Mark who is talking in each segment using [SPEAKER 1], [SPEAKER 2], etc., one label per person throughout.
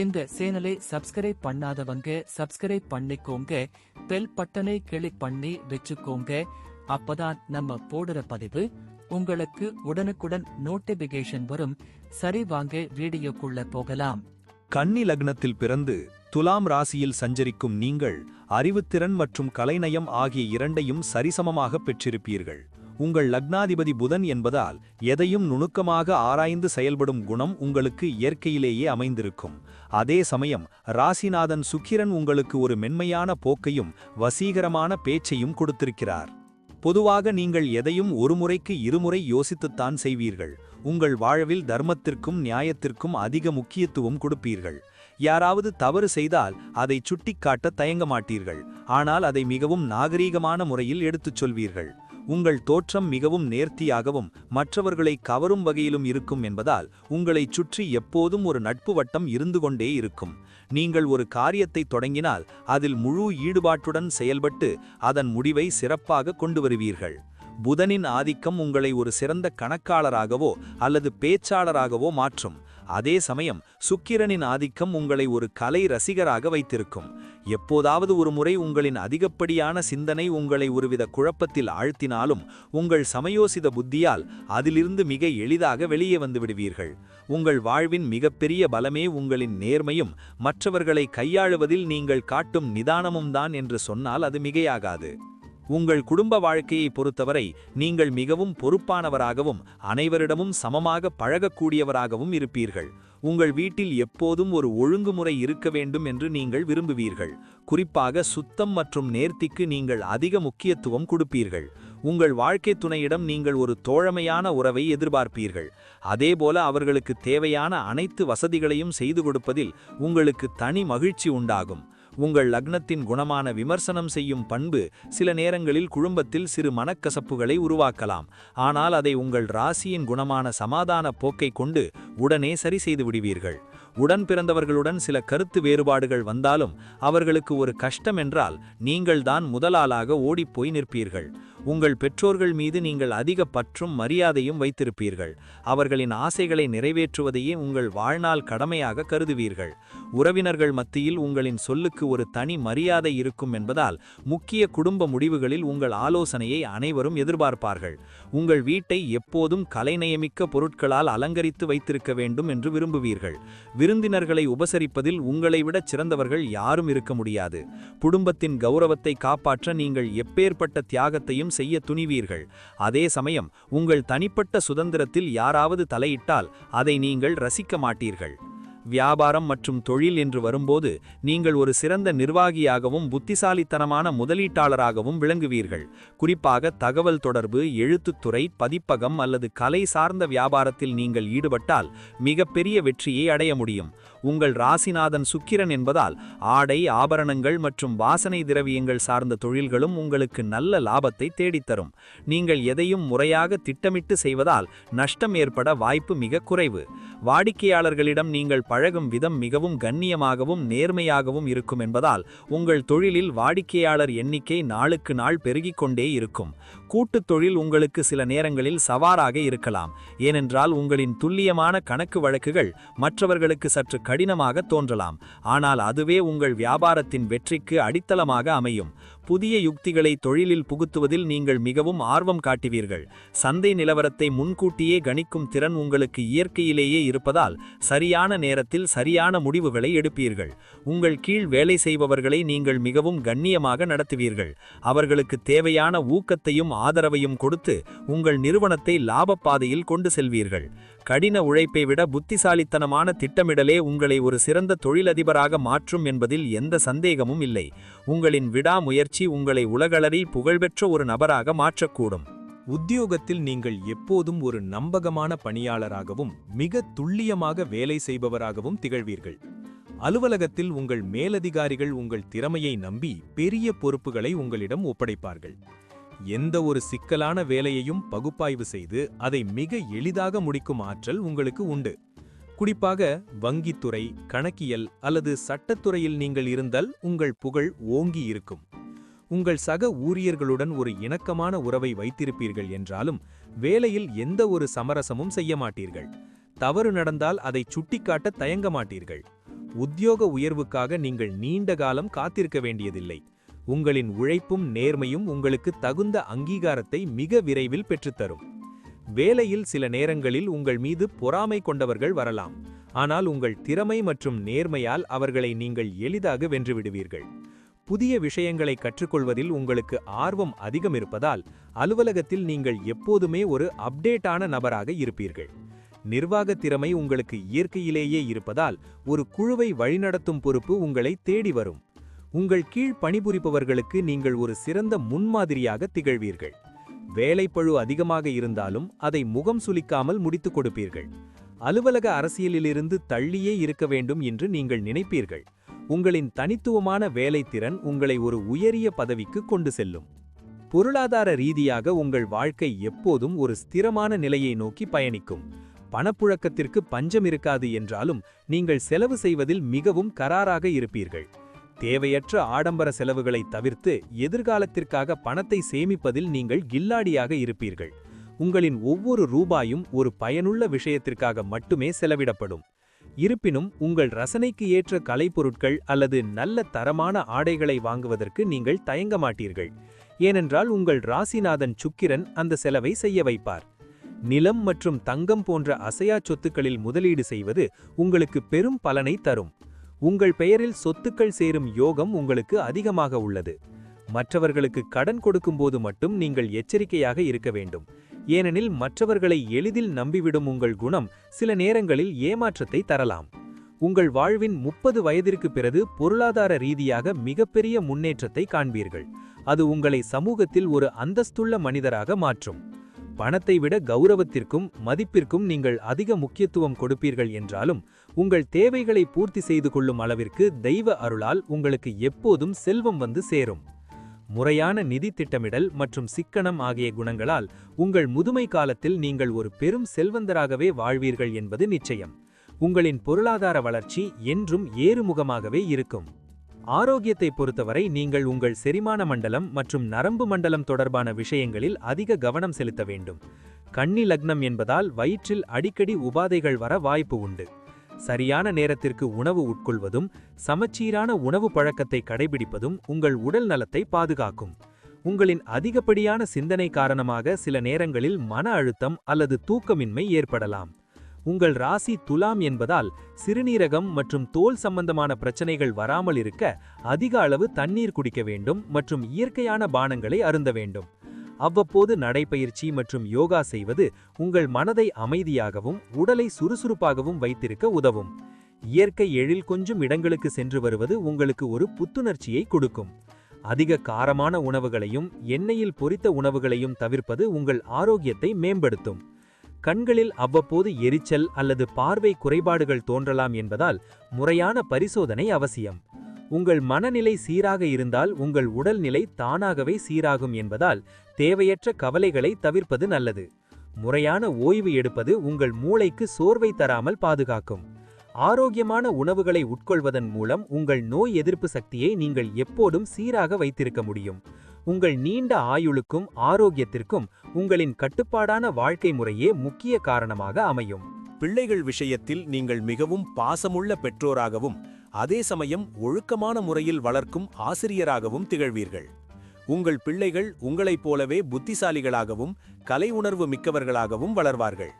[SPEAKER 1] இந்த சேனலை சப்ஸ்கிரைப் பண்ணாதவங்க சப்ஸ்கிரைப் பண்ணிக்கோங்க. பெல் பட்டனை கிளிக் பண்ணி வச்சுக்கோங்க. அப்பதான் நம்ம போடுற பதிவு உங்களுக்கு உடனுக்குடன் நோட்டிபிகேஷன் வரும். சரி வாங்க வீடியோக்குள்ள போகலாம்.
[SPEAKER 2] கன்னி லக்னத்தில் பிறந்து துலாம் ராசியில் சஞ்சரிக்கும் நீங்கள் அறிவுத்திறன் மற்றும் கலைநயம் ஆகிய இரண்டையும் சரிசமமாக பெற்றிருப்பீர்கள். உங்கள் லக்னாதிபதி புதன் என்பதால் எதையும் நுணுக்கமாக ஆராய்ந்து செயல்படும் குணம் உங்களுக்கு இயற்கையிலேயே அமைந்திருக்கும். அதே சமயம் ராசிநாதன் சுக்கிரன் உங்களுக்கு ஒரு மென்மையான போக்கையும் வசீகரமான பேச்சையும் கொடுத்திருக்கிறார். பொதுவாக நீங்கள் எதையும் ஒரு முறைக்கு இருமுறை யோசித்துத்தான் செய்வீர்கள். உங்கள் வாழ்வில் தர்மத்திற்கும் நியாயத்திற்கும் அதிக முக்கியத்துவம் கொடுப்பீர்கள். யாராவது தவறு செய்தால் அதை சுட்டிக்காட்ட தயங்க மாட்டீர்கள் ஆனால் அதை மிகவும் நாகரீகமான முறையில் எடுத்துச் சொல்வீர்கள். உங்கள் தோற்றம் மிகவும் நேர்த்தியாகவும் மற்றவர்களை கவரும் வகையிலும் இருக்கும் என்பதால் உங்களைச் சுற்றி எப்போதும் ஒரு நட்பு வட்டம் இருந்து கொண்டே இருக்கும். நீங்கள் ஒரு காரியத்தை தொடங்கினால் அதில் முழு ஈடுபாட்டுடன் செயல்பட்டு அதன் முடிவை சிறப்பாக கொண்டு வருவீர்கள் புதனின் ஆதிக்கம் உங்களை ஒரு சிறந்த கணக்காளராகவோ அல்லது பேச்சாளராகவோ மாற்றும். அதே சமயம் சுக்கிரனின் ஆதிக்கம் உங்களை ஒரு கலை ரசிகராக வைத்திருக்கும். எப்போதாவது ஒரு முறை உங்களின் அதிகப்படியான சிந்தனை உங்களை ஒருவித குழப்பத்தில் ஆழ்த்தினாலும் உங்கள் சமயோசித புத்தியால் அதிலிருந்து மிக எளிதாக வெளியே வந்து விடுவீர்கள். உங்கள் வாழ்வின் மிகப்பெரிய பலமே உங்களின் நேர்மையும் மற்றவர்களை கையாளுவதில் நீங்கள் காட்டும் நிதானமும் தான் என்று சொன்னால் அது மிகையாகாது. உங்கள் குடும்ப வாழ்க்கையை பொறுத்தவரை நீங்கள் மிகவும் பொறுப்பானவராகவும் அனைவரிடமும் சமமாக பழகக்கூடியவராகவும் இருப்பீர்கள். உங்கள் வீட்டில் எப்போதும் ஒரு ஒழுங்குமுறை இருக்க வேண்டும் என்று நீங்கள் விரும்புவீர்கள். குறிப்பாக சுத்தம் மற்றும் நேர்த்திக்கு நீங்கள் அதிக முக்கியத்துவம் கொடுப்பீர்கள். உங்கள் வாழ்க்கை துணையிடம் நீங்கள் ஒரு தோழமையான உறவை எதிர்பார்ப்பீர்கள். அதேபோல அவர்களுக்கு தேவையான அனைத்து வசதிகளையும் செய்து கொடுப்பதில் உங்களுக்கு தனி மகிழ்ச்சி உண்டாகும். உங்கள் லக்னத்தின் குணமான விமர்சனம் செய்யும் பண்பு சில நேரங்களில் குடும்பத்தில் சிறு மனக்கசப்புகளை உருவாக்கலாம். ஆனால் அதை உங்கள் ராசியின் குணமான சமாதான போக்கை கொண்டு உடனே சரி செய்து விடுவீர்கள். உடன் பிறந்தவர்களுடன் சில கருத்து வேறுபாடுகள் வந்தாலும் அவர்களுக்கு ஒரு கஷ்டம் என்றால் நீங்கள்தான் முதலாளாக ஓடிப்போய் நிற்பீர்கள்.
[SPEAKER 3] உங்கள் பெற்றோர்கள் மீது நீங்கள் அதிக பற்றும் மரியாதையும் வைத்திருப்பீர்கள். அவர்களின் ஆசைகளை நிறைவேற்றுவதையே உங்கள் வாழ்நாள் கடமையாக கருதுவீர்கள். உறவினர்கள் மத்தியில் உங்களின் சொல்லுக்கு ஒரு தனி மரியாதை இருக்கும் என்பதால் முக்கிய குடும்ப முடிவுகளில் உங்கள் ஆலோசனையை அனைவரும் எதிர்பார்ப்பார்கள். உங்கள் வீட்டை எப்போதும் கலைநயமிக்க பொருட்களால் அலங்கரித்து வைத்திருக்க வேண்டும் என்று விரும்புவீர்கள். விருந்தினர்களை உபசரிப்பதில் உங்களை விட சிறந்தவர்கள் யாரும் இருக்க முடியாது. குடும்பத்தின் கௌரவத்தை காப்பாற்ற நீங்கள் எப்பேற்பட்ட தியாகத்தையும் செய்ய துணிவீர்கள். அதே சமயம் உங்கள் தனிப்பட்ட சுதந்திரத்தில் யாராவது தலையிட்டால் அதை நீங்கள் ரசிக்க மாட்டீர்கள். வியாபாரம் மற்றும் தொழில் என்று வரும்போது நீங்கள் ஒரு சிறந்த நிர்வாகியாகவும் புத்திசாலித்தனமான முதலீட்டாளராகவும் விளங்குவீர்கள். குறிப்பாக தகவல் தொடர்பு எழுத்துத்துறை பதிப்பகம் அல்லது கலை சார்ந்த வியாபாரத்தில் நீங்கள் ஈடுபட்டால் மிகப்பெரிய வெற்றியை அடைய முடியும். உங்கள் ராசிநாதன் சுக்கிரன் என்பதால் ஆடை ஆபரணங்கள் மற்றும் வாசனை திரவியங்கள் சார்ந்த தொழில்களும் உங்களுக்கு நல்ல லாபத்தை தேடித்தரும். நீங்கள் எதையும் முறையாக திட்டமிட்டு செய்வதால் நஷ்டம் ஏற்பட வாய்ப்பு மிக குறைவு. வாடிக்கையாளர்களிடம் நீங்கள் பழகும் விதம் மிகவும் கண்ணியமாகவும் நேர்மையாகவும் இருக்கும் என்பதால் உங்கள் தொழிலில் வாடிக்கையாளர் எண்ணிக்கை நாளுக்கு நாள் பெருகிக் கொண்டே இருக்கும். கூட்டுத் தொழில் உங்களுக்கு சில நேரங்களில் சவாராக இருக்கலாம். ஏனென்றால் உங்களின் துல்லியமான கணக்கு வழக்குகள் மற்றவர்களுக்கு சற்று கடினமாக தோன்றலாம். ஆனால் அதுவே உங்கள் வியாபாரத்தின் வெற்றிக்கு அடித்தளமாக அமையும். புதிய யுக்திகளை தொழிலில் புகுத்துவதில் நீங்கள் மிகவும் ஆர்வம் காட்டுவீர்கள். சந்தை நிலவரத்தை முன்கூட்டியே கணிக்கும் திறன் உங்களுக்கு இயற்கையிலேயே இருப்பதால் சரியான நேரத்தில் சரியான முடிவுகளை எடுப்பீர்கள். உங்கள் கீழ் வேலை செய்பவர்களை நீங்கள் மிகவும் கண்ணியமாக நடத்துவீர்கள். அவர்களுக்கு தேவையான ஊக்கத்தையும் ஆதரவையும் கொடுத்து உங்கள் நிறுவனத்தை லாபப் பாதையில் கொண்டு செல்வீர்கள். கடின உழைப்பை விட புத்திசாலித்தனமான திட்டமிடலே உங்களை ஒரு சிறந்த தொழிலதிபராக மாற்றும் என்பதில் எந்த சந்தேகமும் இல்லை. உங்களின் விடாமுயற்சி உங்களை உலகளரில் புகழ்பெற்ற ஒரு நபராக மாற்றக்கூடும்.
[SPEAKER 2] உத்தியோகத்தில் நீங்கள் எப்போதும் ஒரு நம்பகமான பணியாளராகவும் மிக துல்லியமாக வேலை செய்பவராகவும் திகழ்வீர்கள். அலுவலகத்தில் உங்கள் மேலதிகாரிகள் உங்கள் திறமையை நம்பி பெரிய பொறுப்புகளை உங்களிடம் ஒப்படைப்பார்கள். எந்த ஒரு சிக்கலான வேலையையும் பகுப்பாய்வு செய்து அதை மிக எளிதாக முடிக்கும் ஆற்றல் உங்களுக்கு உண்டு. குறிப்பாக வங்கித்துறை கணக்கியல் அல்லது சட்டத்துறையில் நீங்கள் இருந்தால் உங்கள் புகழ் ஓங்கி இருக்கும். உங்கள் சக ஊழியர்களுடன் ஒரு இணக்கமான உறவை வைத்திருப்பீர்கள் என்றாலும் வேலையில் எந்த ஒரு சமரசமும் செய்ய மாட்டீர்கள். தவறு நடந்தால் அதை சுட்டிக்காட்ட தயங்க மாட்டீர்கள். உத்தியோக உயர்வுக்காக நீங்கள் நீண்ட காலம் காத்திருக்க வேண்டியதில்லை. உங்களின் உழைப்பும் நேர்மையும் உங்களுக்கு தகுந்த அங்கீகாரத்தை மிக விரைவில் பெற்றுத்தரும் வேலையில் சில நேரங்களில் உங்கள் மீது பொறாமை கொண்டவர்கள் வரலாம். ஆனால் உங்கள் திறமை மற்றும் நேர்மையால் அவர்களை நீங்கள் எளிதாக வென்றுவிடுவீர்கள் புதிய விஷயங்களை கற்றுக்கொள்வதில் உங்களுக்கு ஆர்வம் அதிகம் இருப்பதால் அலுவலகத்தில் நீங்கள் எப்போதுமே ஒரு அப்டேட்டான நபராக இருப்பீர்கள். நிர்வாக திறமை உங்களுக்கு இயற்கையிலேயே இருப்பதால் ஒரு குழுவை வழிநடத்தும் பொறுப்பு உங்களை தேடி வரும். உங்கள் கீழ் பணிபுரிப்பவர்களுக்கு நீங்கள் ஒரு சிறந்த முன்மாதிரியாக திகழ்வீர்கள். வேலைப்பழு அதிகமாக இருந்தாலும் அதை முகம் சுலிக்காமல் முடித்துக் கொடுப்பீர்கள். அலுவலக அரசியலிலிருந்து தள்ளியே இருக்க வேண்டும் என்று நீங்கள் நினைப்பீர்கள். உங்களின் தனித்துவமான வேலைத்திறன் உங்களை ஒரு உயரிய பதவிக்கு கொண்டு செல்லும். பொருளாதார ரீதியாக உங்கள் வாழ்க்கை எப்போதும் ஒரு ஸ்திரமான நிலையை நோக்கி பயணிக்கும். பணப்புழக்கத்திற்கு பஞ்சம் இருக்காது என்றாலும் நீங்கள் செலவு செய்வதில் மிகவும் கராராக இருப்பீர்கள். தேவையற்ற ஆடம்பர செலவுகளை தவிர்த்து எதிர்காலத்திற்காக பணத்தை சேமிப்பதில் நீங்கள் கில்லாடியாக இருப்பீர்கள். உங்களின் ஒவ்வொரு ரூபாயும் ஒரு பயனுள்ள விஷயத்திற்காக மட்டுமே செலவிடப்படும். இருப்பினும் உங்கள் ரசனைக்கு ஏற்ற கலைப்பொருட்கள் அல்லது நல்ல தரமான ஆடைகளை வாங்குவதற்கு நீங்கள் தயங்க மாட்டீர்கள். ஏனென்றால் உங்கள் ராசிநாதன் சுக்கிரன் அந்த செலவை செய்ய வைப்பார். நிலம் மற்றும் தங்கம் போன்ற அசையா சொத்துக்களில் முதலீடு செய்வது உங்களுக்கு பெரும் பலனை தரும். உங்கள் பெயரில் சொத்துக்கள் சேரும் யோகம் உங்களுக்கு அதிகமாக உள்ளது. மற்றவர்களுக்கு கடன் கொடுக்கும்போது மட்டும் நீங்கள் எச்சரிக்கையாக இருக்க வேண்டும். ஏனெனில் மற்றவர்களை எளிதில் நம்பிவிடும் உங்கள் குணம் சில நேரங்களில் ஏமாற்றத்தை தரலாம். உங்கள் வாழ்வின் முப்பது வயதிற்கு பிறகு பொருளாதார ரீதியாக மிகப்பெரிய முன்னேற்றத்தை காண்பீர்கள். அது உங்களை சமூகத்தில் ஒரு அந்தஸ்துள்ள மனிதராக மாற்றும். பணத்தை விட கௌரவத்திற்கும் மதிப்பிற்கும் நீங்கள் அதிக முக்கியத்துவம் கொடுப்பீர்கள் என்றாலும் உங்கள் தேவைகளை பூர்த்தி செய்து கொள்ளும் அளவிற்கு தெய்வ அருளால் உங்களுக்கு எப்போதும் செல்வம் வந்து சேரும். முறையான நிதி திட்டமிடல் மற்றும் சிக்கனம் ஆகிய குணங்களால் உங்கள் முதுமை காலத்தில் நீங்கள் ஒரு பெரும் செல்வந்தராகவே வாழ்வீர்கள் என்பது நிச்சயம். உங்களின் பொருளாதார வளர்ச்சி என்றும் ஏறுமுகமாகவே இருக்கும்.
[SPEAKER 4] ஆரோக்கியத்தை பொறுத்தவரை நீங்கள் உங்கள் செரிமான மண்டலம் மற்றும் நரம்பு மண்டலம் தொடர்பான விஷயங்களில் அதிக கவனம் செலுத்த வேண்டும். கன்னி லக்னம் என்பதால் வயிற்றில் அடிக்கடி உபாதைகள் வர வாய்ப்பு உண்டு. சரியான நேரத்திற்கு உணவு உட்கொள்வதும் சமச்சீரான உணவு பழக்கத்தை கடைபிடிப்பதும் உங்கள் உடல் நலத்தை பாதுகாக்கும். உங்களின் அதிகப்படியான சிந்தனை காரணமாக சில நேரங்களில் மன அழுத்தம் அல்லது தூக்கமின்மை ஏற்படலாம். உங்கள் ராசி துலாம் என்பதால் சிறுநீரகம் மற்றும் தோல் சம்பந்தமான பிரச்சனைகள் வராமல் இருக்க அதிக அளவு தண்ணீர் குடிக்க வேண்டும் மற்றும் இயற்கையான பானங்களை அருந்த வேண்டும். அவ்வப்போது நடைப்பயிற்சி மற்றும் யோகா செய்வது உங்கள் மனதை அமைதியாகவும் உடலை சுறுசுறுப்பாகவும் வைத்திருக்க உதவும். இயற்கை எழில் கொஞ்சம் இடங்களுக்கு சென்று வருவது உங்களுக்கு ஒரு புத்துணர்ச்சியை கொடுக்கும். அதிக காரமான உணவுகளையும் எண்ணெயில் பொரித்த உணவுகளையும் தவிர்ப்பது உங்கள் ஆரோக்கியத்தை மேம்படுத்தும். கண்களில் அவ்வப்போது எரிச்சல் அல்லது பார்வை குறைபாடுகள் தோன்றலாம் என்பதால் முறையான பரிசோதனை அவசியம். உங்கள் மனநிலை சீராக இருந்தால் உங்கள் உடல்நிலை தானாகவே சீராகும் என்பதால் தேவையற்ற கவலைகளை தவிர்ப்பது நல்லது. முறையான ஓய்வு எடுப்பது உங்கள் மூளைக்கு சோர்வை தராமல் பாதுகாக்கும். ஆரோக்கியமான உணவுகளை உட்கொள்வதன் மூலம் உங்கள் நோய் எதிர்ப்பு சக்தியை நீங்கள் எப்போதும் சீராக வைத்திருக்க முடியும். உங்கள் நீண்ட ஆயுளுக்கும் ஆரோக்கியத்திற்கும் உங்களின் கட்டுப்பாடான வாழ்க்கை முறையே முக்கிய காரணமாக அமையும்.
[SPEAKER 2] பிள்ளைகள் விஷயத்தில் நீங்கள் மிகவும் பாசமுள்ள பெற்றோராகவும் அதே சமயம் ஒழுக்கமான முறையில் வளர்க்கும் ஆசிரியராகவும் திகழ்வீர்கள். உங்கள் பிள்ளைகள் உங்களைப் போலவே புத்திசாலிகளாகவும் கலை உணர்வு மிக்கவர்களாகவும் வளர்வார்கள்.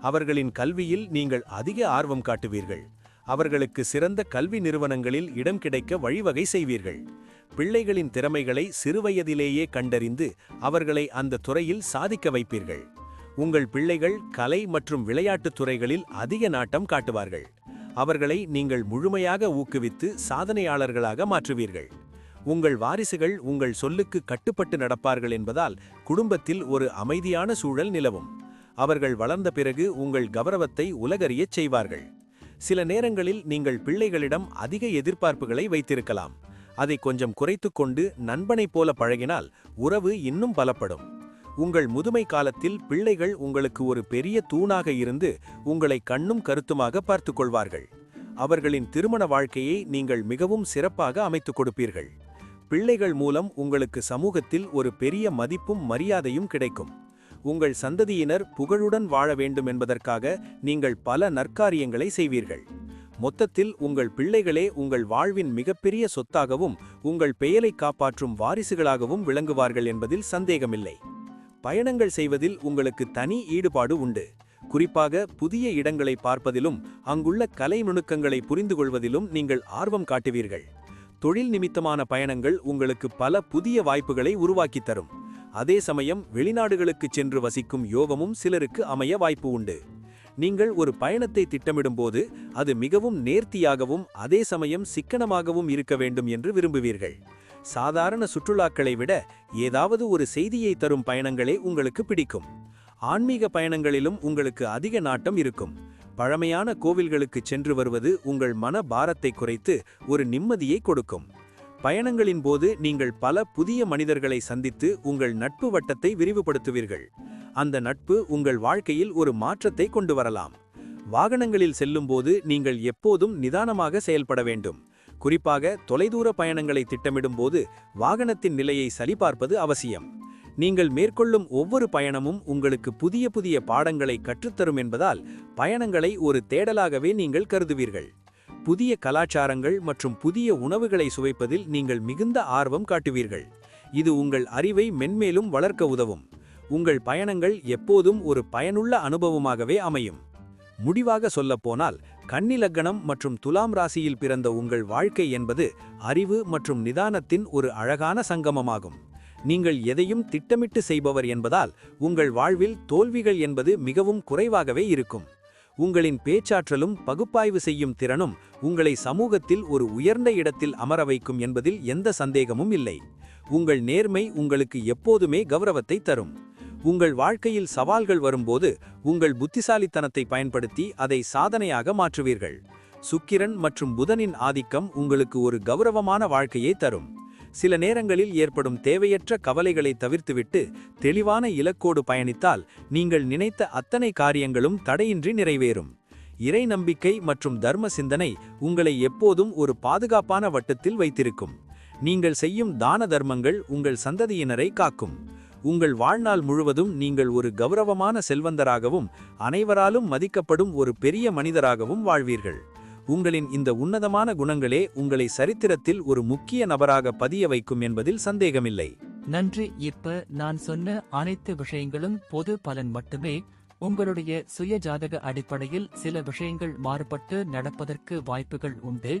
[SPEAKER 2] அவர்களின் கல்வியில் நீங்கள் அதிக ஆர்வம் காட்டுவீர்கள். அவர்களுக்கு சிறந்த கல்வி நிறுவனங்களில் இடம் கிடைக்க வழிவகை செய்வீர்கள். பிள்ளைகளின் திறமைகளை சிறுவயதிலேயே கண்டறிந்து அவர்களை அந்த துறையில் சாதிக்க வைப்பீர்கள். உங்கள் பிள்ளைகள் கலை மற்றும் விளையாட்டுத் துறைகளில் அதிக நாட்டம் காட்டுவார்கள். அவர்களை நீங்கள் முழுமையாக ஊக்குவித்து சாதனையாளர்களாக மாற்றுவீர்கள். உங்கள் வாரிசுகள் உங்கள் சொல்லுக்கு கட்டுப்பட்டு நடப்பார்கள் என்பதால் குடும்பத்தில் ஒரு அமைதியான சூழல் நிலவும். அவர்கள் வளர்ந்த பிறகு உங்கள் கௌரவத்தை உலகறியச் செய்வார்கள். சில நேரங்களில் நீங்கள் பிள்ளைகளிடம் அதிக எதிர்பார்ப்புகளை வைத்திருக்கலாம். அதை கொஞ்சம் குறைத்துக் கொண்டு நண்பனைப் போல பழகினால் உறவு இன்னும் பலப்படும். உங்கள் முதுமை காலத்தில் பிள்ளைகள் உங்களுக்கு ஒரு பெரிய தூணாக இருந்து உங்களை கண்ணும் கருத்துமாக பார்த்து கொள்வார்கள். அவர்களின் திருமண வாழ்க்கையை நீங்கள் மிகவும் சிறப்பாக அமைத்துக் கொடுப்பீர்கள். பிள்ளைகள் மூலம் உங்களுக்கு சமூகத்தில் ஒரு பெரிய மதிப்பும் மரியாதையும் கிடைக்கும். உங்கள் சந்ததியினர் புகழுடன் வாழ வேண்டும் என்பதற்காக நீங்கள் பல நற்காரியங்களை செய்வீர்கள். மொத்தத்தில் உங்கள் பிள்ளைகளே உங்கள் வாழ்வின் மிகப்பெரிய சொத்தாகவும் உங்கள் பெயரை காப்பாற்றும் வாரிசுகளாகவும் விளங்குவார்கள் என்பதில் சந்தேகமில்லை. பயணங்கள் செய்வதில் உங்களுக்கு தனி ஈடுபாடு உண்டு. குறிப்பாக புதிய இடங்களை பார்ப்பதிலும் அங்குள்ள கலை நுணுக்கங்களை புரிந்து கொள்வதிலும் நீங்கள் ஆர்வம் காட்டுவீர்கள். தொழில் நிமித்தமான பயணங்கள் உங்களுக்கு பல புதிய வாய்ப்புகளை உருவாக்கித் தரும். அதே சமயம் வெளிநாடுகளுக்கு சென்று வசிக்கும் யோகமும் சிலருக்கு அமைய வாய்ப்பு உண்டு. நீங்கள் ஒரு பயணத்தை திட்டமிடும்போது அது மிகவும் நேர்த்தியாகவும் அதே சமயம் சிக்கனமாகவும் இருக்க வேண்டும் என்று விரும்புவீர்கள். சாதாரண சுற்றுலாக்களை விட ஏதாவது ஒரு செய்தியை தரும் பயணங்களே உங்களுக்கு பிடிக்கும். ஆன்மீக பயணங்களிலும் உங்களுக்கு அதிக நாட்டம் இருக்கும். பழமையான கோவில்களுக்கு சென்று வருவது உங்கள் மன பாரத்தை குறைத்து ஒரு நிம்மதியை கொடுக்கும். பயணங்களின் போது நீங்கள் பல புதிய மனிதர்களை சந்தித்து உங்கள் நட்பு வட்டத்தை விரிவுபடுத்துவீர்கள். அந்த நட்பு உங்கள் வாழ்க்கையில் ஒரு மாற்றத்தை கொண்டு வரலாம். வாகனங்களில் செல்லும்போது நீங்கள் எப்போதும் நிதானமாக செயல்பட வேண்டும். குறிப்பாக தொலைதூர பயணங்களை திட்டமிடும்போது வாகனத்தின் நிலையை சரிபார்ப்பது அவசியம். நீங்கள் மேற்கொள்ளும் ஒவ்வொரு பயணமும் உங்களுக்கு புதிய புதிய பாடங்களை கற்றுத்தரும் என்பதால் பயணங்களை ஒரு தேடலாகவே நீங்கள் கருதுவீர்கள். புதிய கலாச்சாரங்கள் மற்றும் புதிய உணவுகளை சுவைப்பதில் நீங்கள் மிகுந்த ஆர்வம் காட்டுவீர்கள். இது உங்கள் அறிவை மென்மேலும் வளர்க்க உதவும். உங்கள் பயணங்கள் எப்போதும் ஒரு பயனுள்ள அனுபவமாகவே அமையும். முடிவாக சொல்லப்போனால் கன்னிலக்கணம் மற்றும் துலாம் ராசியில் பிறந்த உங்கள் வாழ்க்கை என்பது அறிவு மற்றும் நிதானத்தின் ஒரு அழகான சங்கமமாகும். நீங்கள் எதையும் திட்டமிட்டு செய்பவர் என்பதால் உங்கள் வாழ்வில் தோல்விகள் என்பது மிகவும் குறைவாகவே இருக்கும். உங்களின் பேச்சாற்றலும் பகுப்பாய்வு செய்யும் திறனும் உங்களை சமூகத்தில் ஒரு உயர்ந்த இடத்தில் அமர வைக்கும் என்பதில் எந்த சந்தேகமும் இல்லை. உங்கள் நேர்மை உங்களுக்கு எப்போதுமே கௌரவத்தை தரும். உங்கள் வாழ்க்கையில் சவால்கள் வரும்போது உங்கள் புத்திசாலித்தனத்தை பயன்படுத்தி அதை சாதனையாக மாற்றுவீர்கள். சுக்கிரன் மற்றும் புதனின் ஆதிக்கம் உங்களுக்கு ஒரு கௌரவமான வாழ்க்கையை தரும். சில நேரங்களில் ஏற்படும் தேவையற்ற கவலைகளை தவிர்த்துவிட்டு தெளிவான இலக்கோடு பயணித்தால் நீங்கள் நினைத்த அத்தனை காரியங்களும் தடையின்றி நிறைவேறும். இறை நம்பிக்கை மற்றும் தர்ம சிந்தனை உங்களை எப்போதும் ஒரு பாதுகாப்பான வட்டத்தில் வைத்திருக்கும். நீங்கள் செய்யும் தான தர்மங்கள் உங்கள் சந்ததியினரை காக்கும். உங்கள் வாழ்நாள் முழுவதும் நீங்கள் ஒரு கௌரவமான செல்வந்தராகவும் அனைவராலும் மதிக்கப்படும் ஒரு பெரிய மனிதராகவும் வாழ்வீர்கள். உங்களின் இந்த உன்னதமான குணங்களே உங்களை சரித்திரத்தில் ஒரு முக்கிய நபராக பதிய வைக்கும் என்பதில் சந்தேகமில்லை.
[SPEAKER 1] நன்றி. இப்ப நான் சொன்ன அனைத்து விஷயங்களும் பொது பலன் மட்டுமே. உங்களுடைய சுய ஜாதக அடிப்படையில் சில விஷயங்கள் மாறுபட்டு நடப்பதற்கு வாய்ப்புகள் உண்டு.